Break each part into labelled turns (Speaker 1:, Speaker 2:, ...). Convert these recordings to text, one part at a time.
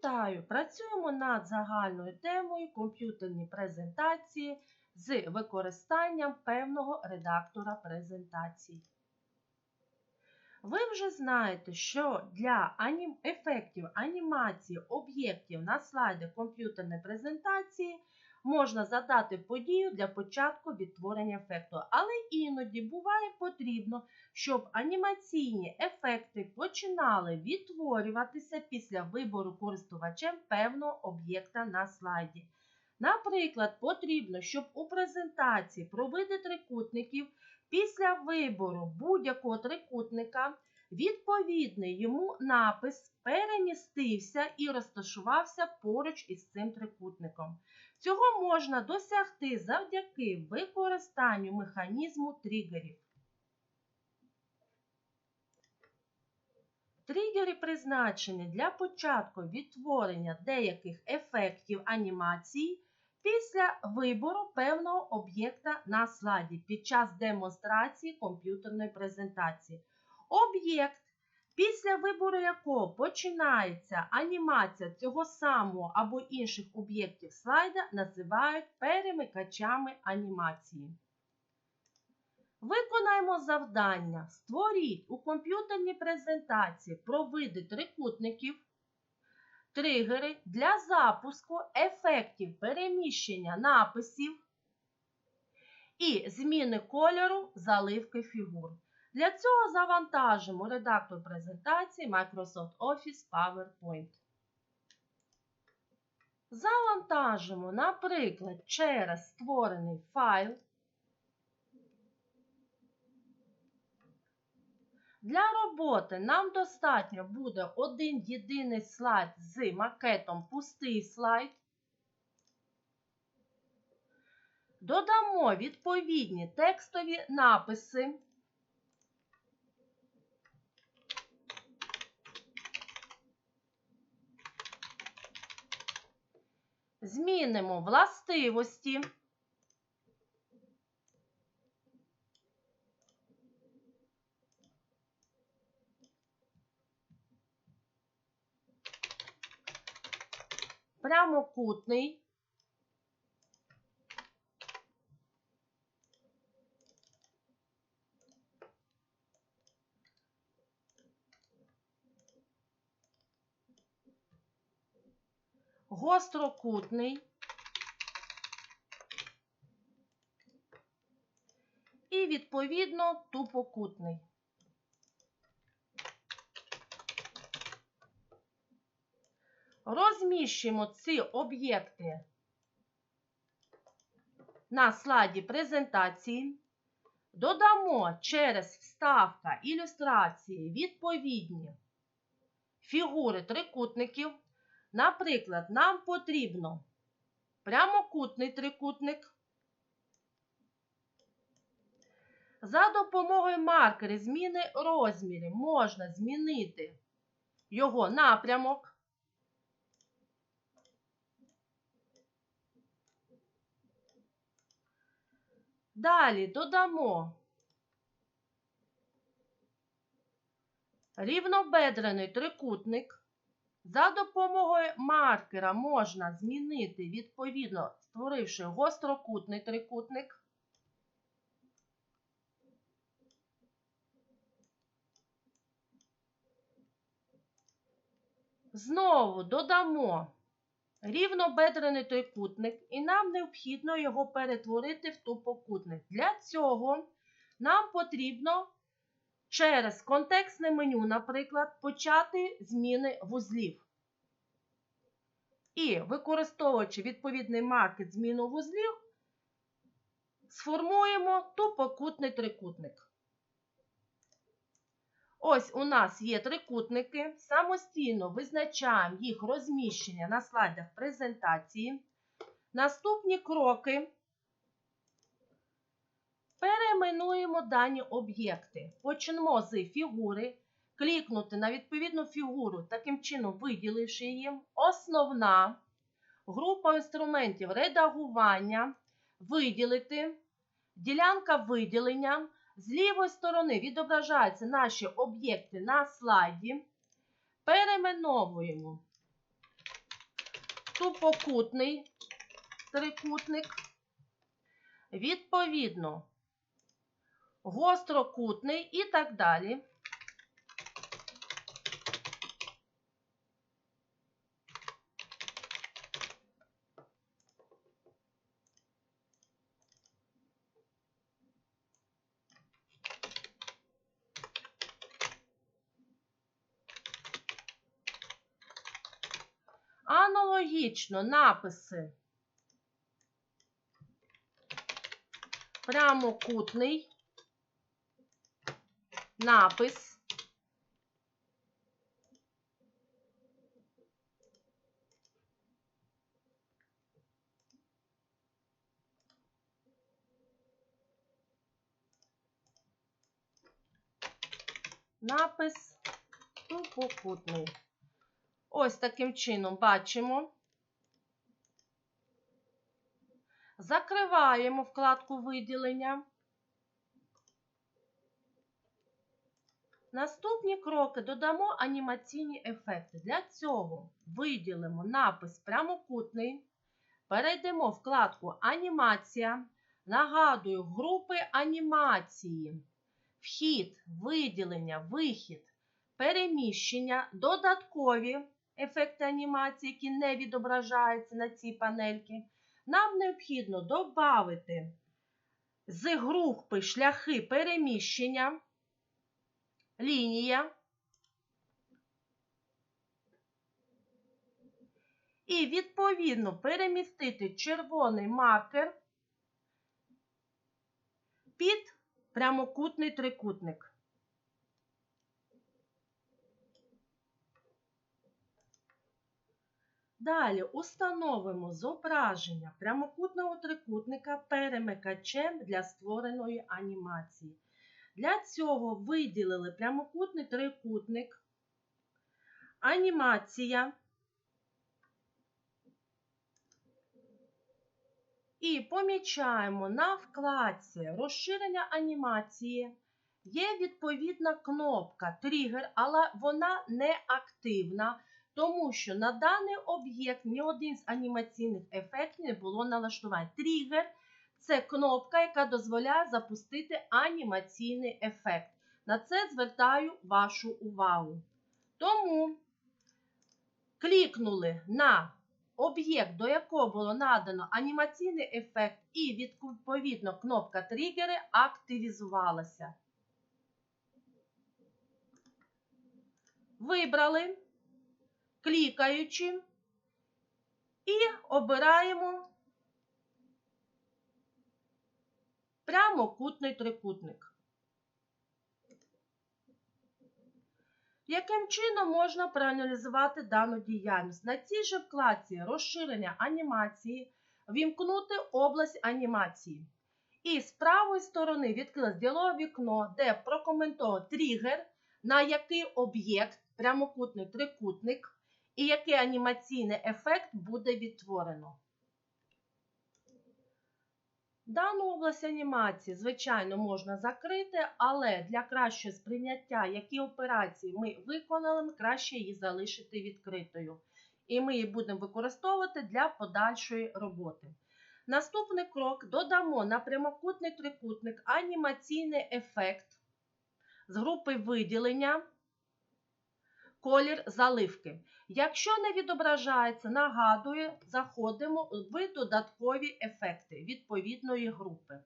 Speaker 1: Вітаю! Працюємо над загальною темою комп'ютерні презентації з використанням певного редактора презентацій. Ви вже знаєте, що для ефектів анімації об'єктів на слайдах комп'ютерної презентації можна задати подію для початку відтворення ефекту, але іноді буває потрібно, щоб анімаційні ефекти починали відтворюватися після вибору користувачем певного об'єкта на слайді. Наприклад, потрібно, щоб у презентації про види трикутників після вибору будь-якого трикутника відповідний йому напис перемістився і розташувався поруч із цим трикутником. Цього можна досягти завдяки використанню механізму тригерів. Тригери призначені для початку відтворення деяких ефектів анімації після вибору певного об'єкта на слайді під час демонстрації комп'ютерної презентації. Об'єкт, після вибору якого починається анімація цього самого або інших об'єктів слайда, називають перемикачами анімації. Виконаємо завдання. Створіть у комп'ютерній презентації про види трикутників, тригери для запуску ефектів переміщення написів і зміни кольору заливки фігур. Для цього завантажимо редактор презентації Microsoft Office PowerPoint. Завантажимо, наприклад, через створений файл. Для роботи нам достатньо буде один єдиний слайд з макетом пустий слайд. Додамо відповідні текстові написи. Змінимо властивості. Прямокутний. Гострокутний. І, відповідно, тупокутний. Розміщимо ці об'єкти на слайді презентації. Додамо через вставка ілюстрації відповідні фігури трикутників. Наприклад, нам потрібно прямокутний трикутник. За допомогою маркерів зміни розмірів можна змінити його напрямок. Далі додамо рівнобедрений трикутник. За допомогою маркера можна змінити, відповідно, створивши гострокутний трикутник. Знову додамо рівнобедрений трикутник, і нам необхідно його перетворити в тупокутник. Для цього нам потрібно через контекстне меню, наприклад, почати зміни вузлів. І, використовуючи відповідний маркет зміну вузлів, сформуємо тупокутний трикутник. Ось у нас є трикутники. Самостійно визначаємо їх розміщення на слайдах презентації. Наступні кроки. Перейменуємо дані об'єкти. Почнемо з фігури. Клікнути на відповідну фігуру, таким чином виділивши її. Основна група інструментів редагування. Виділити. Ділянка виділення. З лівої сторони відображаються наші об'єкти на слайді. Перейменовуємо тупокутний трикутник, відповідно, гострокутний і так далі. Аналогічно написи прямокутний напис напис тупокутний. Ось таким чином бачимо. Закриваємо вкладку виділення. Наступні кроки додамо анімаційні ефекти. Для цього виділимо напис прямокутний. Перейдемо в вкладку Анімація. Нагадую, групи анімації. Вхід, виділення, вихід, переміщення, додаткові ефекти анімації, які не відображаються на цій панельці. Нам необхідно додати з групи шляхи переміщення, лінія і відповідно перемістити червоний маркер під прямокутний трикутник. Далі установимо зображення прямокутного трикутника перемикачем для створеної анімації. Для цього виділили прямокутний трикутник, анімація і помічаємо на вкладці розширення анімації. Є відповідна кнопка тригер, але вона не активна. Тому що на даний об'єкт ні один з анімаційних ефектів не було налаштувань. Тригер це кнопка, яка дозволяє запустити анімаційний ефект. На це звертаю вашу увагу. Тому клікнули на об'єкт, до якого було надано анімаційний ефект, і відповідно кнопка тригери активізувалася. Вибрали клікаючи і обираємо прямокутний трикутник. Яким чином можна проаналізувати дану діяльність? На цій же вкладці розширення анімації вімкнути область анімації. І з правої сторони відкрилось діалогове вікно, де прокоментовано тригер, на який об'єкт прямокутний трикутник і який анімаційний ефект буде відтворено. Дану область анімації, звичайно, можна закрити, але для кращого сприйняття, які операції ми виконали, краще її залишити відкритою. І ми її будемо використовувати для подальшої роботи. Наступний крок додамо на прямокутний трикутник анімаційний ефект з групи виділення колір заливки. Якщо не відображається, нагадую, заходимо в додаткові ефекти відповідної групи.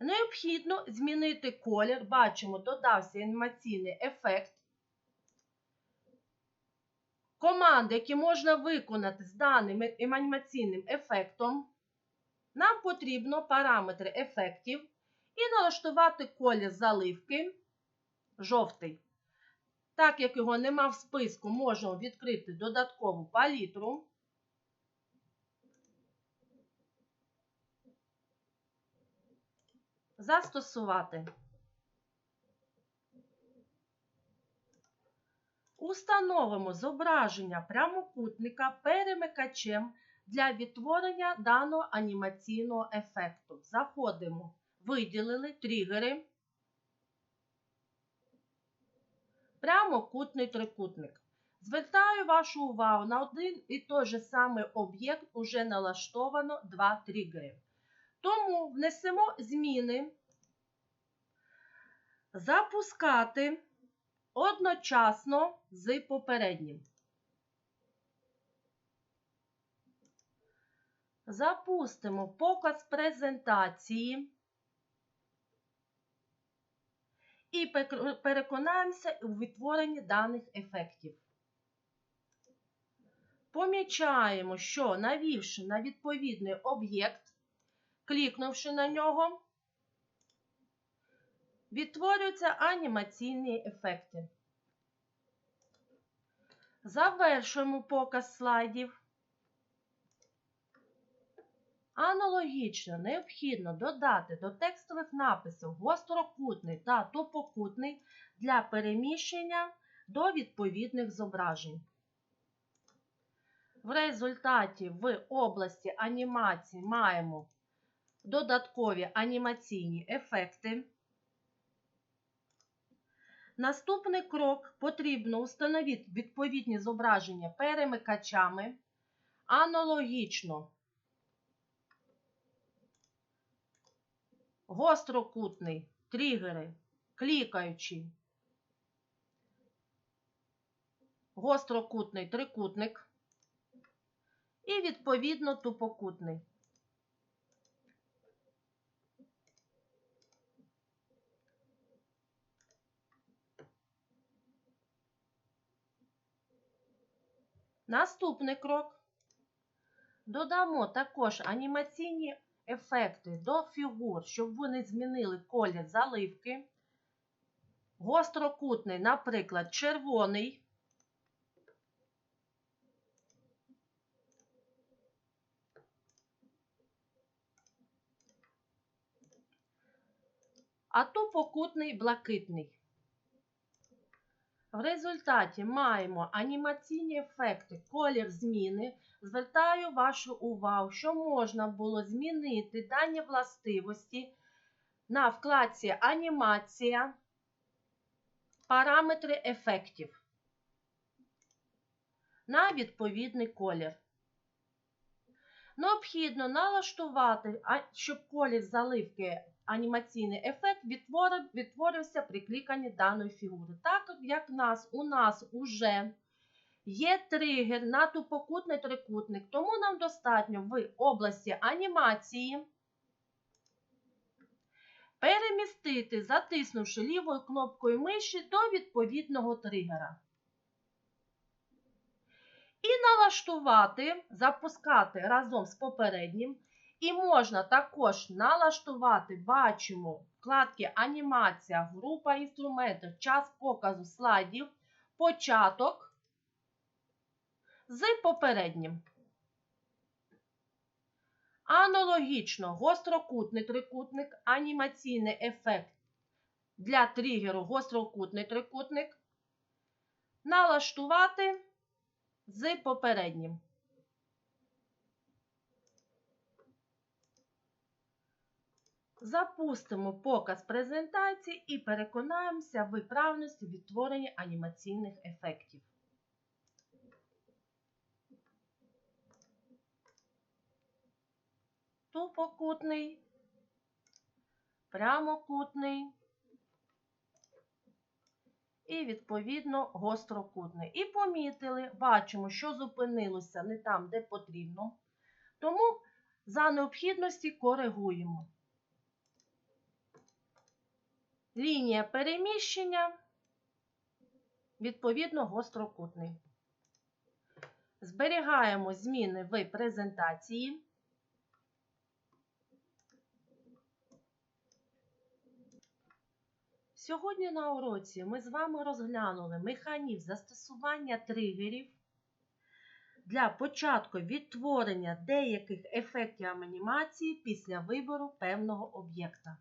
Speaker 1: Необхідно змінити колір. Бачимо, додався анімаційний ефект. Команди, які можна виконати з даним анімаційним ефектом, нам потрібно параметри ефектів і налаштувати колір заливки жовтий. Так як його нема в списку, можемо відкрити додаткову палітру. Застосувати. Установимо зображення прямокутника перемикачем для відтворення даного анімаційного ефекту. Заходимо, виділили тригери. прямокутний трикутник. Звертаю вашу увагу на один і той же самий об'єкт уже налаштовано два тригери. Тому внесемо зміни, запускати одночасно з попереднім. Запустимо показ презентації і переконаємося у відтворенні даних ефектів. Помічаємо, що навівши на відповідний об'єкт, клікнувши на нього, відтворюються анімаційні ефекти. Завершуємо показ слайдів. Аналогічно необхідно додати до текстових написів гострокутний та тупокутний для переміщення до відповідних зображень. В результаті в області анімації маємо додаткові анімаційні ефекти. Наступний крок потрібно встановити відповідні зображення перемикачами. Аналогічно гострокутний, тригери, клікаючи, гострокутний трикутник і відповідно тупокутний. Наступний крок. Додамо також анімаційні ефекти до фігур, щоб вони змінили колір заливки. Гострокутний, наприклад, червоний. А тупокутний блакитний. В результаті маємо анімаційні ефекти, колір зміни. Звертаю вашу увагу, що можна було змінити дані властивості на вкладці Анімація, параметри ефектів на відповідний колір. Необхідно налаштувати, щоб колір заливки анімаційний ефект відтворився при кліканні даної фігури. Так як у нас уже є тригер на тупокутний трикутник, тому нам достатньо в області анімації перемістити, затиснувши лівою кнопкою миші до відповідного тригера. І налаштувати, запускати разом з попереднім. І можна також налаштувати, бачимо, вкладки Анімація, група інструментів, час показу слайдів, початок з попереднім. Аналогічно гострокутний трикутник, анімаційний ефект для тригеру гострокутний трикутник. Налаштувати з попереднім. Запустимо показ презентації і переконаємося в виправності відтворення анімаційних ефектів. Тупокутний, прямокутний і, відповідно, гострокутний. І помітили, бачимо, що зупинилося не там, де потрібно. Тому за необхідності коригуємо. Лінія переміщення, відповідно, гострокутний. Зберігаємо зміни в презентації. Сьогодні на уроці ми з вами розглянули механізм застосування тригерів для початку відтворення деяких ефектів анімації після вибору певного об'єкта.